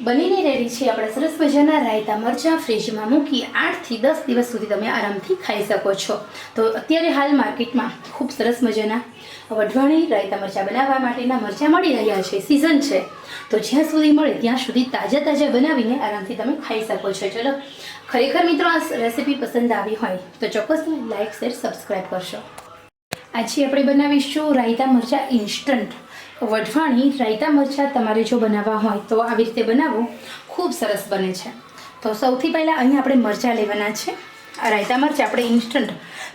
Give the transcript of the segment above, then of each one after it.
બનીને રેડી છે. આપણા સરસ મજાના રાયતા મરચાં ફ્રીજમાં મૂકી આઠથી દસ દિવસ સુધી તમે આરામથી ખાઈ શકો છો. તો અત્યારે હાલ માર્કેટમાં ખૂબ સરસ મજાના વઢવાણી રાયતા મરચાં બનાવવા માટેના મરચાં મળી રહ્યા છે. સિઝન છે. તો જ્યાં સુધી મળે ત્યાં સુધી તાજા તાજા બનાવીને આરામથી તમે ખાઈ શકો છો. ચલો, ખરેખર મિત્રો, આ રેસીપી પસંદ આવી હોય તો ચોક્કસ તમે લાઇક શેર સબસ્ક્રાઈબ કરશો. આજે આપણે બનાવીશું રાયતા મરચાં ઇન્સ્ટન્ટ વઢવાણી, રાયતા મરચાં તમારે જો બનાવવા હોય તો આવી રીતે બનાવો. ખૂબ સરસ બને છે. તો સૌથી પહેલાં અહીંયા આપણે મરચાં લેવાના છે. આ રાયતા મરચાં આપણે ઇન્સ્ટન્ટ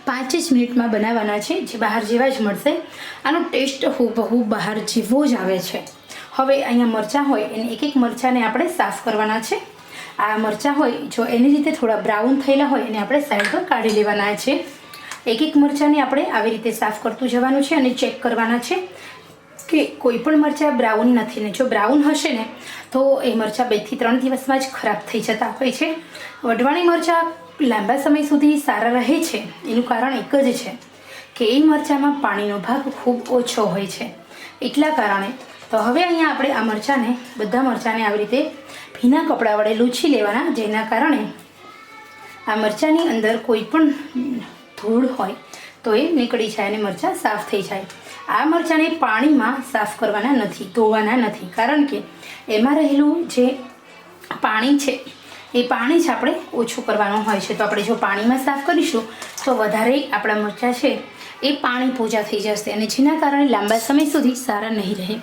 પાંચ જ મિનિટમાં બનાવવાના છે. જે બહાર જેવા જ મળશે. આનો ટેસ્ટ હુબહુ બહાર જેવો જ આવે છે. હવે અહીંયા મરચાં હોય એને એક એક મરચાંને આપણે સાફ કરવાના છે. આ મરચાં હોય, જો એની રીતે થોડા બ્રાઉન થયેલા હોય એને આપણે સાઈડ પર કાઢી લેવાના છે. એક એક મરચાંને આપણે આવી રીતે સાફ કરતું જવાનું છે અને ચેક કરવાના છે. કે કોઈ પણ મરચાં બ્રાઉન નથી ને જો બ્રાઉન હશે ને, તો એ મરચાં બેથી ત્રણ દિવસમાં જ ખરાબ થઈ જતા હોય છે. વઢવાણી મરચાં લાંબા સમય સુધી સારા રહે છે. એનું કારણ એક જ છે કે એ મરચાંમાં પાણીનો ભાગ ખૂબ ઓછો હોય છે. એટલા કારણે તો હવે અહીંયા આપણે આ મરચાંને, બધા મરચાંને આવી રીતે ભીના કપડાં વડે લૂછી લેવાના, જેના કારણે આ મરચાંની અંદર કોઈ પણ ધૂળ હોય, તો એ નીકળી જાય અને મરચાં સાફ થઈ જાય. આ મરચાંને પાણીમાં સાફ કરવાના નથી, ધોવાના નથી. કારણ કે એમાં રહેલું જે પાણી છે, એ પાણી જ આપણે ઓછું કરવાનું હોય છે. તો આપણે જો પાણીમાં સાફ કરીશું, તો વધારે આપણા મરચાં છે એ પાણી પૂજા થઈ જશે અને જેના કારણે લાંબા સમય સુધી સારા નહીં રહે.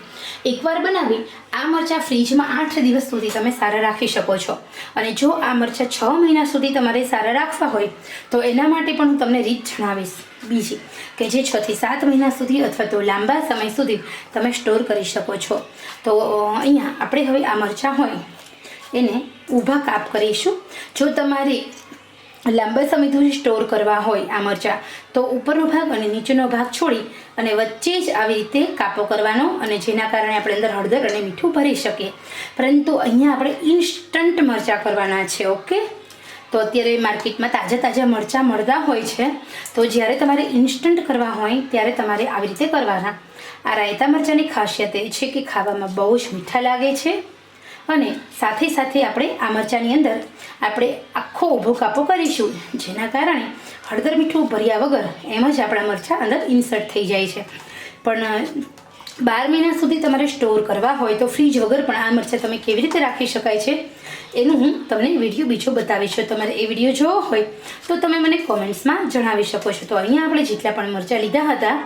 એકવાર બનાવી, આ મરચાં ફ્રીજમાં આઠ દિવસ સુધી તમે સારા રાખી શકો છો. અને જો આ મરચાં છ મહિના સુધી તમારે સારા રાખવા હોય, તો એના માટે પણ હું તમને રીત જણાવીશ. બીજી, કે જે છથી સાત મહિના સુધી અથવા તો લાંબા સમય સુધી તમે સ્ટોર કરી શકો છો. તો અહીંયા આપણે હવે આ મરચાં હોય, એને ઊભા કાપ કરીશું. જો તમારે લાંબા સમય સુધી સ્ટોર કરવા હોય આ મરચાં. તો ઉપરનો ભાગ અને નીચેનો ભાગ છોડી અને વચ્ચે જ આવી રીતે કાપો કરવાનો અને જેના કારણે આપણે અંદર હળદર અને મીઠું ભરી શકીએ. પરંતુ અહીંયા આપણે ઇન્સ્ટન્ટ મરચાં કરવાના છે, ઓકે? તો અત્યારે માર્કેટમાં તાજા તાજા મરચાં મળતા હોય છે. તો જ્યારે તમારે ઇન્સ્ટન્ટ કરવા હોય ત્યારે તમારે આવી રીતે કરવાના. આ રાયતા મરચાંની ખાસિયત એ છે કે ખાવામાં બહુ જ મીઠા લાગે છે. અને સાથે સાથે આપણે આ મરચાંની અંદર આપણે આખો ઊભો કાપો કરીશું, જેના કારણે હળદર મીઠું ભર્યા વગર એમ જ આપણા મરચાં અંદર ઇન્સર્ટ થઈ જાય છે. પણ બાર મહિના સુધી તમારે સ્ટોર કરવા હોય તો ફ્રીજ વગર પણ આ મરચાં તમે કેવી રીતે રાખી શકાય છે, એનું હું તમને વીડિયો બીજો બતાવીશ. તમારે એ વીડિયો જોવો હોય તો તમે મને કોમેન્ટ્સમાં જણાવી શકો છો. તો અહીંયા આપણે જેટલા પણ મરચાં લીધા હતા,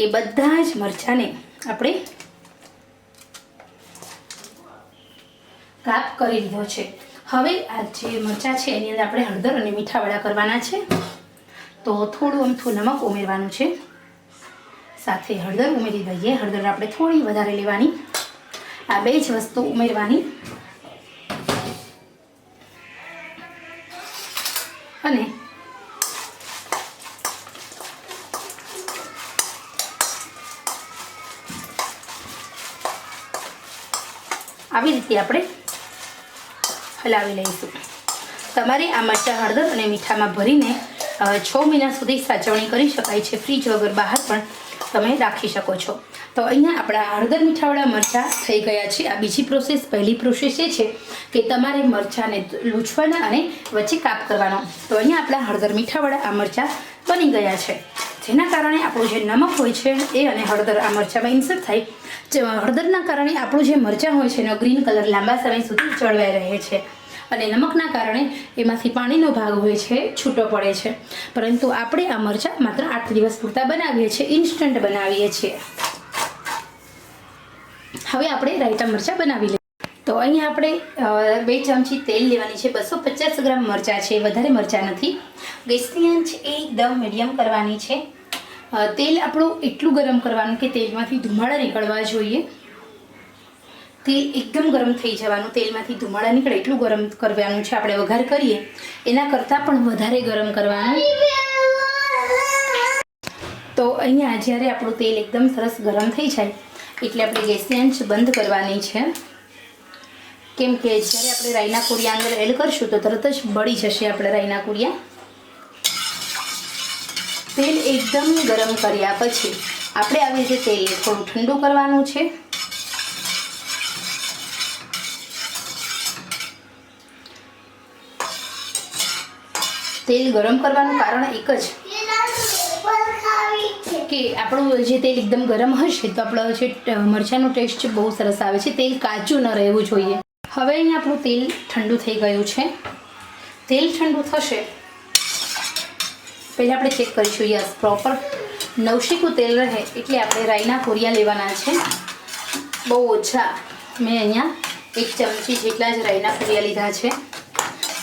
એ બધા જ મરચાંને આપણે કાપ કરી લીધો છે. હવે આ જે મરચાં છે, એની અંદર આપણે હળદર અને મીઠાવાળા કરવાના છે. તો થોડું અમથું નમક ઉમેરવાનું છે. સાથે હળદર ઉમેરી દઈએ. હળદર આપણે થોડી વધારે લેવાની. આ બે જ વસ્તુ ઉમેરવાની. અને આવી રીતે આપણે હલાવી લઈશું તમારે આ મરચાં હળદર અને મીઠામાં ભરીને છ મહિના સુધી સાચવણી કરી શકાય છે. ફ્રીજ વગર બહાર પણ તમે રાખી શકો છો. તો અહીંયા આપણા હળદર મીઠાવાળા મરચાં થઈ ગયા છે. આ બીજી પ્રોસેસ પહેલી પ્રોસેસ એ છે કે તમારે મરચાંને લૂછવાના અને વચ્ચે કાપ કરવાનો. તો અહીંયા આપણા હળદર મીઠાવાળા આ મરચાં બની ગયા છે. જેના કારણે આપણું જે નમક હોય છે એ અને હળદર આ મરચાંમાં ઇન્સર્ટ થાય. જે હળદરના કારણે આપણું જે મરચાં હોય છે એનો ગ્રીન કલર લાંબા સમય સુધી જળવાઈ રહે છે. અને નમકના કારણે એમાંથી પાણીનો ભાગ હોય છે, છૂટો પડે છે. પરંતુ આપણે આ મરચાં માત્ર આઠ દિવસ પૂરતા બનાવીએ છીએ ઇન્સ્ટન્ટ બનાવીએ છીએ. હવે આપણે રાયતા મરચાં બનાવી લઈએ. તો અહીંયા આપણે બે ચમચી તેલ લેવાની છે. બસો પચાસ ગ્રામ મરચાં છે. વધારે મરચાં નથી. ગેસની આંચ એકદમ મીડિયમ કરવાની છે. તેલ આપણું એટલું ગરમ કરવાનું કે તેલમાંથી ધુમાડા નીકળવા જોઈએ. તેલ એકદમ ગરમ થઈ જવાનું, તેલમાંથી ધુમાડા નીકળે એટલું ગરમ કરવાનું છે આપણે વઘાર કરીએ. એના કરતાં પણ વધારે ગરમ કરવાનું. તો અહીંયા જ્યારે આપણું તેલ એકદમ સરસ ગરમ થઈ જાય, એટલે આપણે ગેસની આંચ બંધ કરવાની છે. કેમ કે જ્યારે આપણે રાઈના કુડિયા અંદર એડ કરશું તો તરત જ બળી જશે આપણે રાઈના કુડિયા તેલ એકદમ ગરમ કર્યા પછી આપણે આવી રીતે તેલને થોડું ઠંડુ કરવાનું છે. તેલ ગરમ કરવાનું કારણ એક જ કે આપણું જે તેલ એકદમ ગરમ હશે તો આપણો જે મરચાંનો ટેસ્ટ છે બહુ સરસ આવે છે. તેલ કાચું ન રહેવું જોઈએ. હવે અહીં આપણું તેલ ઠંડુ થઈ ગયું છે. તેલ ઠંડુ થશે પહેલાં આપણે ચેક કરીશું યસ પ્રોપર નવશીકું તેલ રહે એટલે આપણે રાઈના કોરિયા લેવાના છે. બહુ ઓછા. મેં અહીંયા એક ચમચી જેટલા જ રાઈના કોરિયા લીધા છે.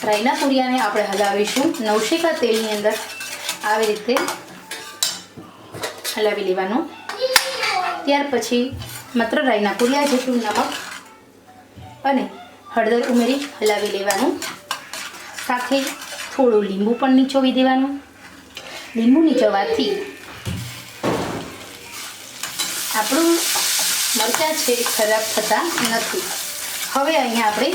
રાઈના કોરિયાને આપણે હલાવીશું. નવશેકા તેલની અંદર આવી રીતે હલાવી લેવાનું. ત્યાર પછી માત્ર રાઈના કોરિયા જેટલું નમક અને હળદર ઉમેરી હલાવી લેવાનું. સાથે થોડું લીંબુ પણ નીચોવી દેવાનું. લીંબુ નીચોવાથી. આપણું મરચાં છે ખરાબ થતા નથી. હવે અહીંયા આપણે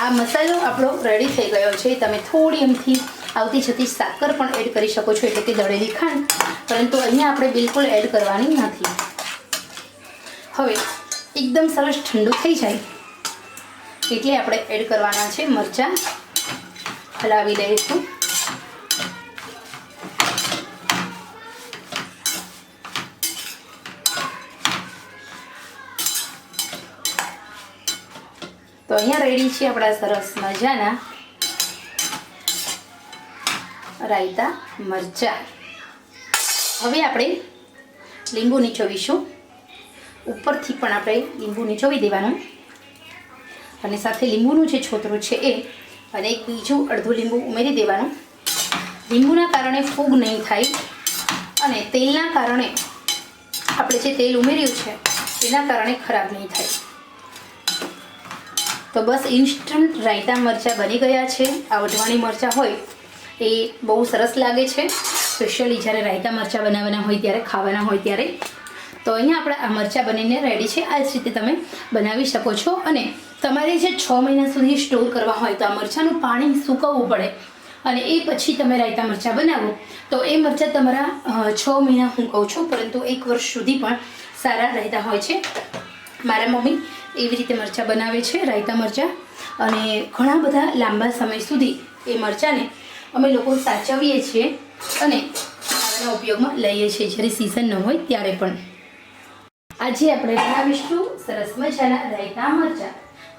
આ મસાલો આપણો રેડી થઈ ગયો છે. તમે થોડી એમથી આવતી જતી સાકર પણ એડ કરી શકો છો, એટલે કે દળેલી ખાંડ. પરંતુ અહીંયા આપણે બિલકુલ એડ કરવાની નથી. હવે એકદમ સરસ ઠંડુ થઈ જાય, એટલે આપણે એડ કરવાના છે મરચાં. હલાવી લઈશું તો અહીંયા રેડી છે આપણા સરસ મજાના રાયતા મરચાં. હવે આપણે લીંબુ નીચોવીશું. ઉપરથી પણ આપણે લીંબુ નીચોવી દેવાનું. અને સાથે લીંબુનું જે છોતરું છે એ અને એક બીજું અડધું લીંબુ ઉમેરી દેવાનું. લીંબુના કારણે ફૂગ નહીં થાય અને તેલના કારણે આપણે જે તેલ ઉમેર્યું છે, તેના કારણે ખરાબ નહીં થાય. તો બસ ઇન્સ્ટન્ટ રાયતા મરચાં બની ગયા છે. આ વઢવાણી મરચાં હોય એ બહુ સરસ લાગે છે. સ્પેશિયલી જ્યારે રાયતા મરચાં બનાવવાના હોય ત્યારે, ખાવાના હોય ત્યારે. તો અહીંયા આપણા આ મરચાં બનીને રેડી છે. આ જ રીતે તમે બનાવી શકો છો. અને તમારે જે છ મહિના સુધી સ્ટોર કરવા હોય તો આ મરચાંનું પાણી સૂકવવું પડે. અને એ પછી તમે રાયતા મરચાં બનાવો. તો એ મરચાં તમારા છ મહિના હું કહું છું. પરંતુ એક વર્ષ સુધી પણ સારા રહેતા હોય છે. મારા મમ્મી એવી રીતે મરચાં બનાવે છે, રાયતા મરચાં. અને ઘણા બધા લાંબા સમય સુધી એ મરચાંને અમે લોકો સાચવીએ છીએ અને ખાવાના ઉપયોગમાં લઈએ છીએ, જ્યારે સિઝન ન હોય ત્યારે પણ. આજે આપણે બનાવીશું સરસ મજાના રાયતા મરચાં.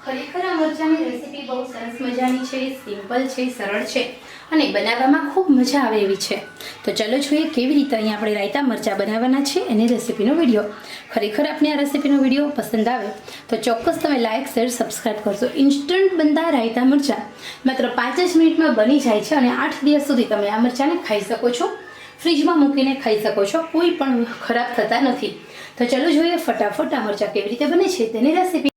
ખરેખર આ મરચાની રેસીપી બહુ સરસ મજાની છે સિમ્પલ છે, સરળ છે અને બનાવવામાં ખૂબ મજા આવે એવી છે. તો ચલો જોઈએ કેવી રીતે અહીંયા આપણે રાયતા મરચાં બનાવવાના છે એની રેસીપીનો વીડિયો ખરેખર આપને આ રેસીપીનો વીડિયો પસંદ આવે તો ચોક્કસ તમે લાઇક શેર સબસ્ક્રાઈબ કરશો ઇન્સ્ટન્ટ બનતા રાયતા મરચાં માત્ર પાંચ જ મિનિટમાં બની જાય છે અને આઠ દિવસ સુધી તમે આ મરચાંને ખાઈ શકો છો. ફ્રીજમાં મૂકીને ખાઈ શકો છો. કોઈ પણ ખરાબ થતા નથી. તો ચલો જોઈએ ફટાફટ આ મરચાં કેવી રીતે બને છે તેની રેસીપી